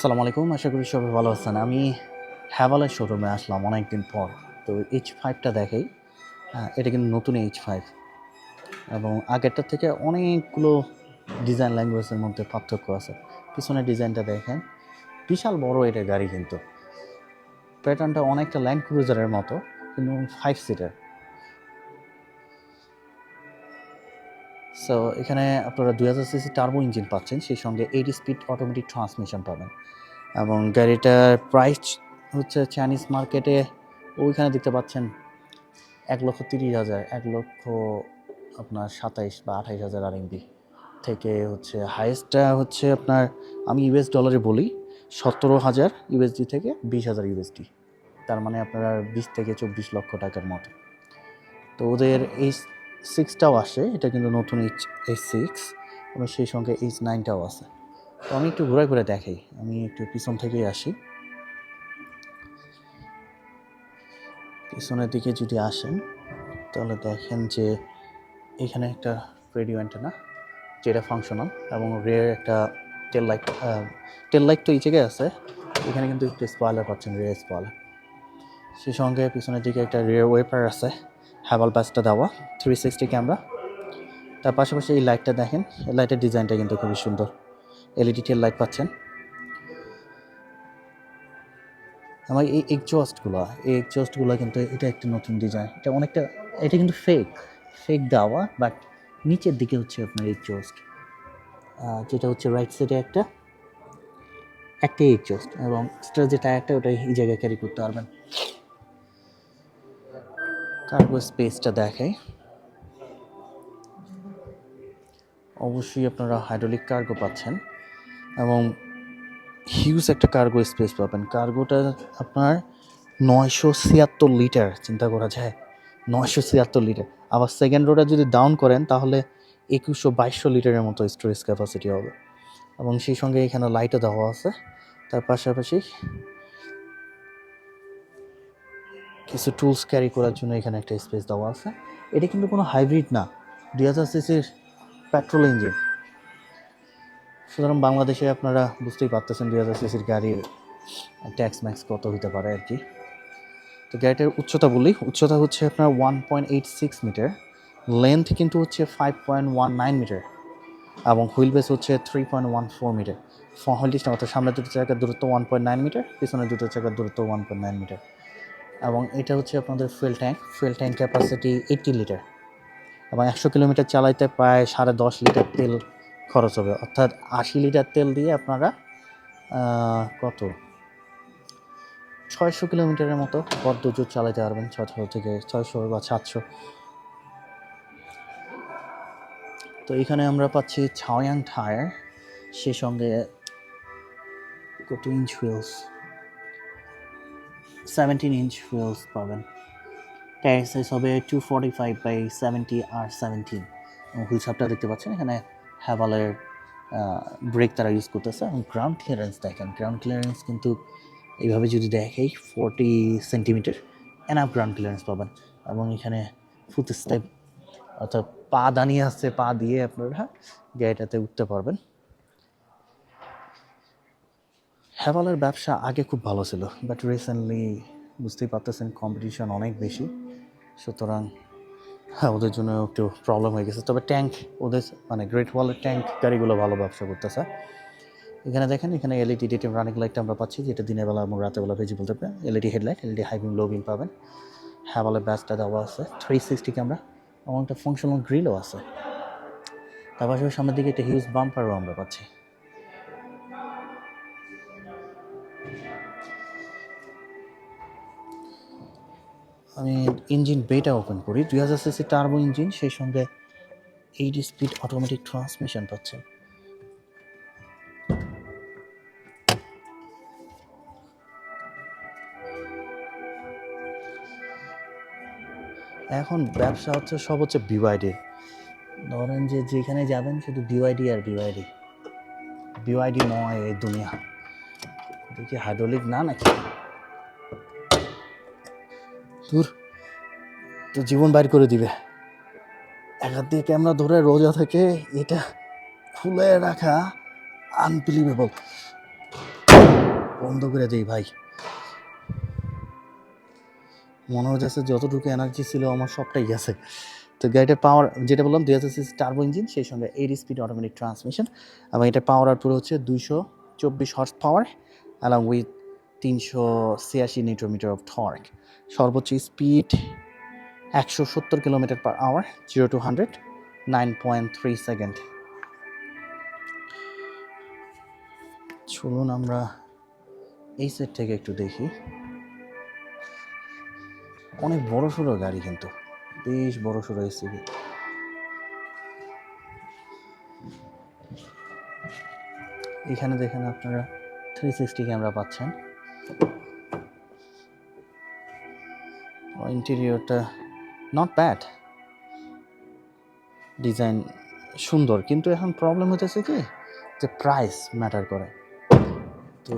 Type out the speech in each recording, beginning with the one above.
আসসালামু আলাইকুম, আশা করি সবাই ভালো আছেন। আমি হ্যাভালের শোরুমে আসলাম অনেকদিন পর। তো এইচ ফাইভটা দেখাই। এটা কিন্তু নতুন এইচ ফাইভ এবং আগেরটার থেকে অনেকগুলো ডিজাইন ল্যাঙ্গুয়েজের মধ্যে পার্থক্য আছে। পিছনের ডিজাইনটা দেখেন। বিশাল বড় এটা গাড়ি কিন্তু। প্যাটার্নটা অনেকটা ল্যান্ড ক্রুজারের মতো, কিন্তু ফাইভ সিটার সো এখানে আপনারা দুই হাজার সিসি টার্বো ইঞ্জিন পাচ্ছেন, সেই সঙ্গে এইটি স্পিড অটোমেটিক ট্রান্সমিশন পাবেন। এবং গাড়িটার প্রাইস হচ্ছে চাইনিজ মার্কেটে ওইখানে দেখতে পাচ্ছেন এক লক্ষ তিরিশ হাজার, এক লক্ষ আপনার সাতাইশ বা আঠাইশ হাজার আরএমবি থেকে হচ্ছে হাইয়েস্টটা হচ্ছে আপনার, আমি ইউএস ডলারে বলি, সতেরো হাজার ইউএসডি থেকে বিশ হাজার ইউএসডি তার মানে আপনার বিশ থেকে চব্বিশ লক্ষ টাকার মতো। তো ওদের এই সিক্সটাও আসে, এটা কিন্তু নতুন এইচ এইচ সিক্স এবং সেই সঙ্গে এইচ নাইনটাও আছে। তো আমি একটু ঘুরে ঘুরে দেখাই, আমি একটু পিছন থেকেই আসি। পিছনের দিকে যদি আসেন, তাহলে দেখেন যে এখানে একটা রেডিও অ্যান্টেনা যেটা ফাংশনাল এবং রেয়ার একটা টেল লাইট টেল লাইট তো এই জায়গায় আছে, এখানে কিন্তু একটু স্পয়লার পাচ্ছেন রেয়ার স্পয়লার সেই সঙ্গে পিছনের দিকে একটা রেয়ার ওয়েপার আছে হ্যাভাল ব্যাসটা দেওয়া থ্রি সিক্সটি ক্যামেরা তার পাশাপাশি এই লাইটটা দেখেন লাইটের ডিজাইনটা কিন্তু খুবই সুন্দর। এলইডি টেল লাইট পাচ্ছেন। আমার এই এক্সজস্টগুলো এই এক্সজস্টগুলো কিন্তু এটা একটা নতুন ডিজাইন এটা অনেকটা, এটা কিন্তু ফেক ফেক দেওয়া বাট নিচের দিকে হচ্ছে আপনার এক্সজস্ট যেটা হচ্ছে রাইট সাইডে একটা, একটাই এক্সজস্ট এবং এক্সট্রা যে টায়ারটা ওটা এই জায়গায় ক্যারি করতে পারবেন। কার্গো স্পেসটা দেখাই। অবশ্যই আপনারা হাইড্রোলিক কার্গো পাচ্ছেন এবং হিউজ একটা কার্গো স্পেস পাবেন। কার্গোটা আপনার নয়শো ছিয়াত্তর লিটার চিন্তা করা যায়? নয়শো ছিয়াত্তর লিটার আবার সেকেন্ড রোটা যদি ডাউন করেন, তাহলে একুশশো বাইশশো লিটারের মতো স্টোরেজ ক্যাপাসিটি হবে। এবং সেই সঙ্গে এখানে লাইটও দেওয়া আছে। তার পাশাপাশি কিছু টুলস ক্যারি করার জন্য এখানে একটা স্পেস দেওয়া আছে। এটা কিন্তু কোনো হাইব্রিড না। দুই হাজার সিসির পেট্রোল ইঞ্জিন সুতরাং বাংলাদেশে আপনারা বুঝতেই পারতেছেন দুই হাজার সিসির গাড়ির ট্যাক্স ম্যাক্স কত হতে পারে আর কি। তো গাড়িটার উচ্চতা বলি, উচ্চতা হচ্ছে আপনার one point eight six metre length কিন্তু হচ্ছে five point one nine metre এবং হুইল বেস হচ্ছে three point one four metre wheel distance অর্থাৎ সামনে দুটো চাকার দূরত্ব ওয়ান পয়েন্ট নাইন মিটার পিছনে দুটো চাকার দূরত্ব ওয়ান পয়েন্ট নাইন মিটার এবং এটা হচ্ছে আপনাদের fuel tank fuel tank capacity eighty litre এবং একশো কিলোমিটার চালাইতে প্রায় সাড়ে দশ লিটার তেল খরচ হবে। অর্থাৎ আশি লিটার তেল দিয়ে আপনারা কত? ছয়শো কিলোমিটারের মতো পদ্মজোর চালাতে পারবেন ছশো থেকে ছয়শো বা সাতশো। তো এখানে আমরা পাচ্ছি ছাওয়াং টায়ার সে সঙ্গে কত ইঞ্চ সেভেন্টিন ইঞ্চ হুইলস পাবেন। টায়ার সাইজ হবে two forty five by seventy R seventeen wheel সাপটা দেখতে পাচ্ছেন, এখানে হ্যাভালের ব্রেক তারা ইউজ করতেছে এবং গ্রাউন্ড ক্লিয়ারেন্স দেখেন। গ্রাউন্ড ক্লিয়ারেন্স কিন্তু এইভাবে যদি দেখেই forty centimetre enough ground clearance পাবেন। এবং এখানে ফুট স্টেপ অর্থাৎ পা দাঁড়িয়ে আসছে পা দিয়ে আপনারা গাড়িটাতে উঠতে পারবেন। হ্যাভালের ব্যবসা আগে খুব ভালো ছিল বাট রিসেন্টলি বুঝতেই পারতেছেন কম্পিটিশন অনেক বেশি। সুতরাং হ্যাঁ ওদের জন্য একটু প্রবলেম হয়ে গেছে। তবে ট্যাঙ্ক ওদের মানে গ্রেট ওয়ালের ট্যাঙ্ক গাড়িগুলো ভালো ব্যবসা করতেছে। এখানে দেখেন, এখানে এলইডি ডিটিভ রানিং লাইটটা আমরা পাচ্ছি, যেটা দিনের বেলা এবং রাতের বেলা ভিজিবল থাকবে। LED headlight LED high beam low beam পাবেন। হ্যাভালের ব্যাসটা দেওয়া আছে থ্রি সিক্সটি ক্যামেরা এবং একটা ফাংশনাল গ্রিলও আছে। তার পাশাপাশি সামনের দিকে একটা হিউজ বাম্পারও আমরা পাচ্ছি। আমি ইঞ্জিন বেটা ওপেন করি। দুই হাজার সিসি টার্বো ইঞ্জিন, সেই সঙ্গে এইটি স্পিড অটোমেটিক ট্রান্সমিশন পাচ্ছে। এখন ব্যবসা হচ্ছে, সব হচ্ছে বিওয়াইডি ধরেন যে যেখানে যাবেন, শুধু বিওয়াইডি আর বিওয়াইডি বিওয়াইডি নয় এই দুনিয়া। দেখি হাইড্রোলিক না নাকি? দূর তো জীবন বাইর করে দিবে। এক হাত দিয়ে ক্যামেরা ধরে রোজা থেকে এটা খুলে রাখা আনবিলিভেবল বন্ধ করে দিই ভাই। মনে হচ্ছে যতটুকু এনার্জি ছিল আমার সবটাই গেছে। তো গাড়িটার পাওয়ার যেটা বললাম, দুই হাজার সিসি টার্বো ইঞ্জিন সেই সঙ্গে এইট স্পিড অটোমেটিক ট্রান্সমিশন এবং এটার পাওয়ার আউটপুট হচ্ছে দুইশো চব্বিশ হর্স পাওয়ার অ্যালং উইথ তিনশো ছিয়াশি নিউটোমিটার অফ টর্ক সর্বোচ্চ স্পিড একশো সত্তর kilometre per hour zero to hundred nine point three second চলুন আমরা এই সেট থেকে একটু দেখি। অনেক বড় সড়ো গাড়ি কিন্তু, বেশ বড় সড়ো এসিবি এখানে দেখেন আপনারা থ্রি সিক্সটি ক্যামেরা পাচ্ছেন। ইন্টেরিয়রটা নট ব্যাড ডিজাইন সুন্দর, কিন্তু এখন প্রবলেম হতেছে কি? যে প্রাইস ম্যাটার করে। তো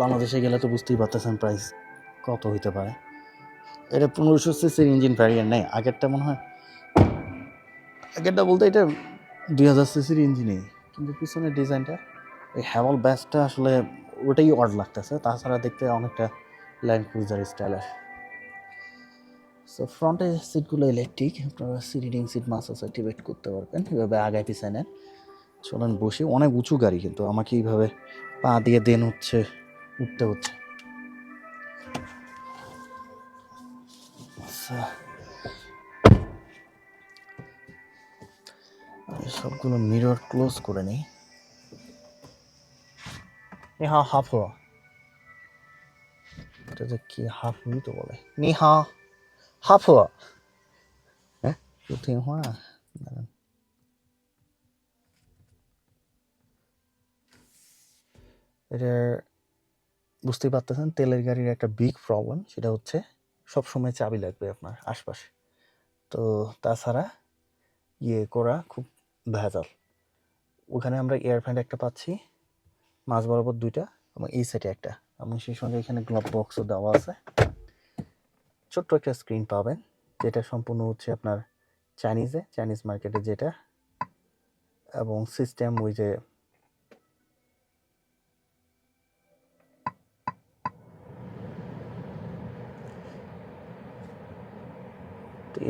বাংলাদেশে গেলে তো বুঝতেই পারতেছেন প্রাইস কত হইতে পারে। এটা পনেরোশো সিসির ইঞ্জিন ভ্যারিয়েন্ট নেই। আগেরটা মনে হয় আগেরটা বলতে এটা দুই হাজার সিসির ইঞ্জিনই কিন্তু পিছনের ডিজাইনটা এই হ্যাভল ব্যাসটা আসলে ওটাই অড লাগতেছে। তাছাড়া দেখতে অনেকটা ল্যান্ড ক্রুজার স্টাইলের সো ফ্রন্টের সিটগুলো ইলেকট্রিক আপনারা সিট সিট মাসাজ অ্যাক্টিভেট করতে পারবেন। এভাবে আগায় পিছনে চলেন বসে। অনেক উঁচু গাড়ি কিন্তু। আমাকে এইভাবে পা দিয়ে দেন হচ্ছে, উঠতে হচ্ছে। আচ্ছা। সবগুলো মিরর ক্লোজ করে নিই। নিহা হাফ হওয়া এটা যে কি হাফ হুই তো বলে নিহা হাফ হওয়া হ্যাঁ তো ঠিক হওয়া দাঁড়ান। এটা বুঝতেই পারতেছেন, তেলের গাড়ির একটা বিগ প্রবলেম সেটা হচ্ছে সব সময় চাবি লাগবে আপনার আশপাশে। তো তাছাড়া ইয়ে করা খুব ভেজাল। ওখানে আমরা এয়ার ফ্যান একটা পাচ্ছি। মাঝ বরাবর দুইটা এবং এই সাইডে একটা। এবং সেই সঙ্গে এখানে গ্লাভ বক্সও দেওয়া আছে। ছোট্ট একটা স্ক্রিন পাবেন, যেটা সম্পূর্ণ হচ্ছে আপনার চাইনিজে চাইনিজ মার্কেটে যেটা। এবং সিস্টেম ওই যে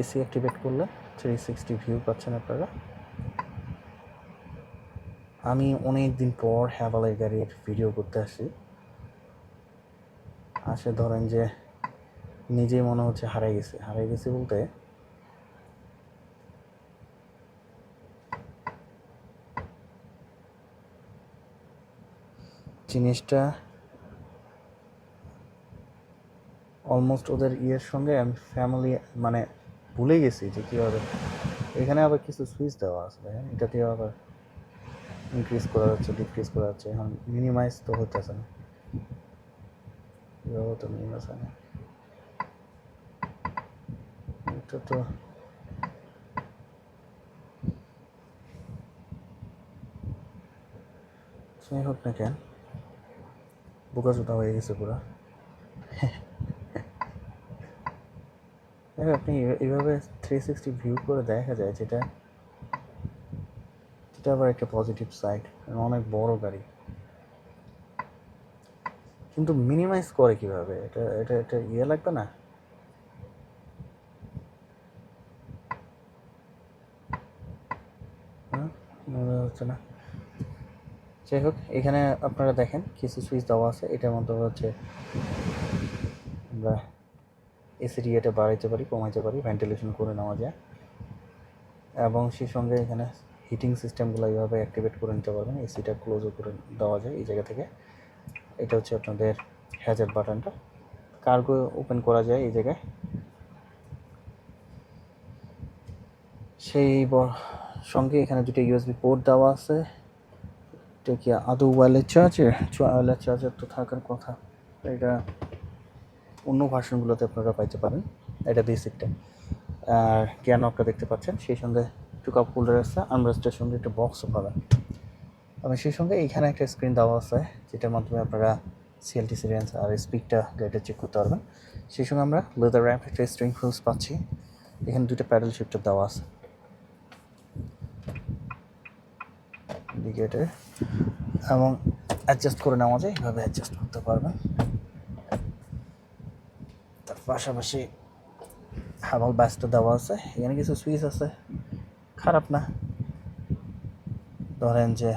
এসি অ্যাক্টিভেট করলে থ্রি সিক্সটি ভিউ পাচ্ছেন আপনারা। আমি অনেক দিন পর হ্যাভালের গাড়ির ভিডিও করতে আসি। আসে ধরেন যে নিজেই মনে হচ্ছে হারাই গেছে। হারাই গেছে বলতে জিনিসটা অলমোস্ট ওদের ইয়ের সঙ্গে আমি ফ্যামিলি মানে ভুলে গেছি যে কীভাবে। এখানে আবার কিছু সুইচ দেওয়া আছে এটা দিয়ে আবার ইনক্রিজ করা যাচ্ছে ডিক্রিজ করা যাচ্ছে এখন মিনিমাইজ তো হতেছে না। এভাবে তো মিনিমাইজ হয় না। এটা তো যাই হোক না কেন, বোকা জোতা হয়ে গেছে পুরা। আপনি এইভাবে থ্রি সিক্সটি ভিউ করে দেখা যায়, যেটা এটা আবার একটা পজিটিভ সাইড অনেক বড় গাড়ি। কিন্তু মিনিমাইজ করে কীভাবে? এটা এটা এটা ইয়ে লাগবে না? হ্যাঁ হচ্ছে না। যাই হোক, এখানে আপনারা দেখেন কিছু সুইচ দেওয়া আছে। এটার মধ্যে হচ্ছে আমরা এসিডি এটা বাড়াইতে পারি, কমাইতে পারি ভেন্টিলেশন করে নেওয়া যায়। এবং সেই সঙ্গে এখানে হিটিং সিস্টেমগুলো এইভাবে অ্যাক্টিভেট করে নিতে পারবেন এসিটা ক্লোজও করে দেওয়া যায় এই জায়গা থেকে। এটা হচ্ছে আপনাদের হ্যাজার বাটনটা কার্গো ওপেন করা যায় এই জায়গায়। সেই সঙ্গে এখানে দুটো ইউএসবি পোর্ট দেওয়া আছে। এটা কি আদৌ ওয়ালেট চার্জার ওয়ালেট চার্জার তো থাকার কথা। এটা অন্য ভার্সনগুলোতে আপনারা পাইতে পারেন। এটা বেসিকটা আর জ্ঞানকটা দেখতে পাচ্ছেন। সেই সঙ্গে একটু কাপ হোল্ডার আছে আর্মরেস্টের সঙ্গে একটা বক্সও পাবেন। এবং সেই সঙ্গে এইখানে একটা স্ক্রিন দেওয়া আছে, যেটার মাধ্যমে আপনারা সিএলটি রেঞ্জ আর স্পিডটা গাড়িটা চেক করতে পারবেন। সেই সঙ্গে আমরা লেদার র্যাপ একটা স্ট্রিং হুইলস পাচ্ছি, এখানে দুটো প্যাডেল শিফটার দেওয়া আছে। ইন্ডিকেটার এবং অ্যাডজাস্ট করে নেওয়া যায় এভাবে অ্যাডজাস্ট করতে পারবেন। তার পাশাপাশি হামাল ব্যস্ত দেওয়া আছে, এখানে কিছু সুইচ আছে। খারাপ না। ধরেন যে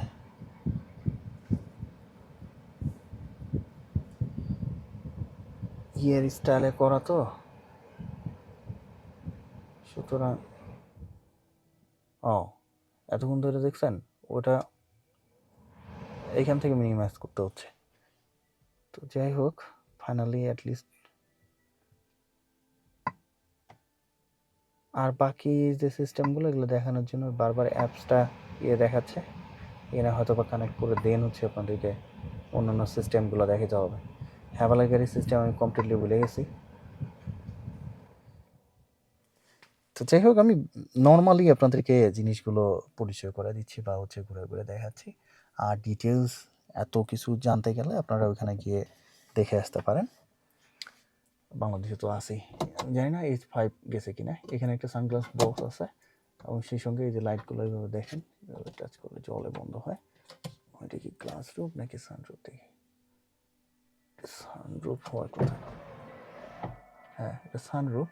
ইয়ের স্টাইলে করা তো। সুতরাং ও, এতক্ষণ ধরে দেখছেন ওটা এইখান থেকে মিনিমাইজ করতে হচ্ছে। তো যাই হোক ফাইনালি অ্যাটলিস্ট আর বাকি যে সিস্টেমগুলো এগুলো দেখানোর জন্য বারবার অ্যাপসটা ইয়ে দেখাচ্ছে। এরা হয়তো বা কানেক্ট করে দেন হচ্ছে আপনাদেরকে অন্যান্য সিস্টেমগুলো দেখাতে হবে। হ্যাভালা গাড়ি সিস্টেম আমি কমপ্লিটলি ভুলে গেছি। তো যাই হোক, আমি নর্মালি আপনাদেরকে জিনিসগুলো পরিচয় করে দিচ্ছি বা হচ্ছে ঘুরে ঘুরে দেখাচ্ছি। আর ডিটেলস এত কিছু জানতে গেলে আপনারা ওইখানে গিয়ে দেখে আসতে পারেন। বাংলাদেশে তো আছেই। জানি না এইচ ফাইভ গেছে কিনা। এখানে একটা সানগ্লাস বক্স আছে। এবং সেই সঙ্গে এই যে লাইটগুলো এইভাবে দেখেন টাচ করলে জলে বন্ধ হয়। ওইটা কি গ্লাস রুপ নাকি সানরুপ দেখি? সানরুপ হওয়ার কথা। হ্যাঁ এটা সানরুপ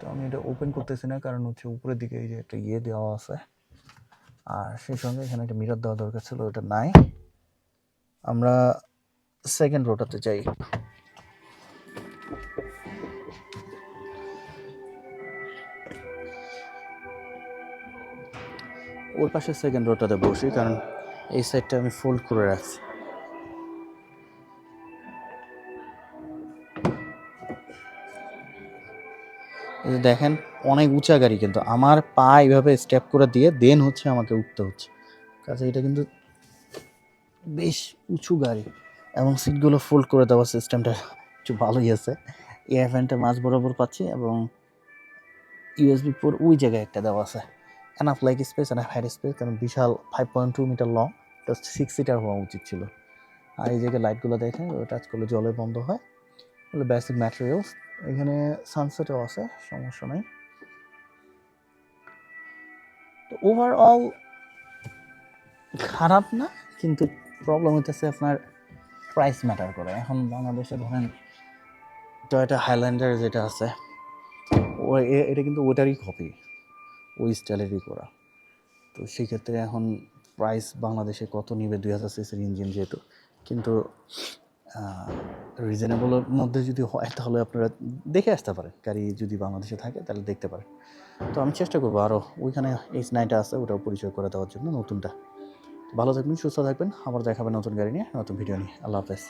তো আমি এটা ওপেন করতেছি না, কারণ হচ্ছে উপরের দিকে এই যে একটা ইয়ে দেওয়া আছে। আর সেই সঙ্গে এখানে একটা মিরর দেওয়া দরকার ছিল, ওটা নাই। আমরা সেকেন্ড রোটাতে যাই। ওর পাশে সেকেন্ড রোটাতে বসি, কারণ এই সাইডটা আমি ফোল্ড করে রাখছি। দেখেন, অনেক উঁচা গাড়ি কিন্তু। আমার পা এইভাবে স্টেপ করে দিয়ে দেন হচ্ছে আমাকে উঠতে হচ্ছে। কাজে এটা কিন্তু বেশ উঁচু গাড়ি। এবং সিটগুলো ফোল্ড করে দেওয়ার সিস্টেমটা একটু ভালোই আছে। এয়ার ফ্যানটা মাঝ বরাবর পাচ্ছি এবং ইউএসবি পোর ওই জায়গায় একটা দেওয়া আছে। Enough like space enough height space কারণ বিশাল five point two metre long এটা সিক্স সিটার হওয়া উচিত ছিল। আর এই জায়গায় লাইটগুলো দেখেন টাচ করলে জলে বন্ধ হয়। এগুলো বেসিক ম্যাটেরিয়ালস এখানে সানসেটও আছে, সমস্যা নেই। তো ওভারঅল খারাপ না, কিন্তু প্রবলেম হইতেছে আপনার প্রাইস ম্যাটার করে। এখন বাংলাদেশে ধরেন টয়টা হাইল্যান্ডার যেটা আছে এটা কিন্তু ওটারই কপি ওই স্টাইলেরই করা। তো সেই ক্ষেত্রে এখন প্রাইস বাংলাদেশে কত নিবে দুই হাজার সিসির ইঞ্জিন যেহেতু। কিন্তু রিজনেবলের মধ্যে যদি হয় তাহলে আপনারা দেখে আসতে পারেন। গাড়ি যদি বাংলাদেশে থাকে তাহলে দেখতে পারেন। তো আমি চেষ্টা করব আরও ওইখানে এইচ নাইনটা আছে, ওটাও পরিচয় করে দেওয়ার জন্য নতুনটা। ভালো থাকবেন, সুস্থ থাকবেন। আবার দেখাবেন নতুন গাড়ি নিয়ে, নতুন ভিডিও নিয়ে। আল্লাহ হাফেজ।